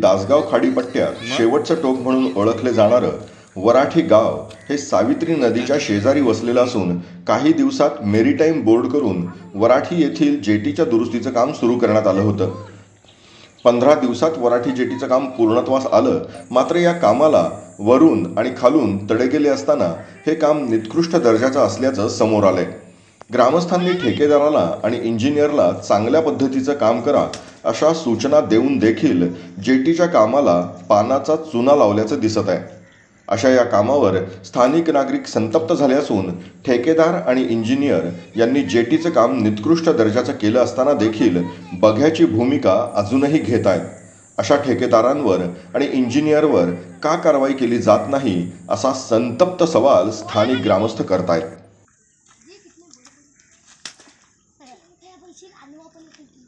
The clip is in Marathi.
दासगाव खाडीपट्ट्यात शेवटचं टोक म्हणून ओळखले जाणारं वराठी गाव हे सावित्री नदीच्या शेजारी वसलेलं असून काही दिवसात मेरीटाईम बोर्ड करून वराठी येथील जेटीच्या दुरुस्तीचं काम सुरू करण्यात आलं होतं. पंधरा दिवसात वराठी जेटीचं काम पूर्णत्वास आलं मात्र या कामाला वरून आणि खालून तडे गेले असताना हे काम निकृष्ट दर्जाचं असल्याचं समोर आलंय. ग्रामस्थांनी ठेकेदाराला आणि इंजिनियरला चांगल्या पद्धतीचं काम करा अशा सूचना देऊन देखील जेटीच्या कामाला पानाचा चुना लावल्याचं दिसत आहे. अशा या कामावर स्थानिक नागरिक संतप्त झाले असून ठेकेदार आणि इंजिनियर यांनी जेटीचं काम निकृष्ट दर्जाचं केलं असताना देखील बघ्याची भूमिका अजूनही घेत आहेत. अशा ठेकेदारांवर आणि इंजिनियरवर का कारवाई केली जात नाही असा संतप्त सवाल स्थानिक ग्रामस्थ करतायत. খুশির আনুমাপন কী কী?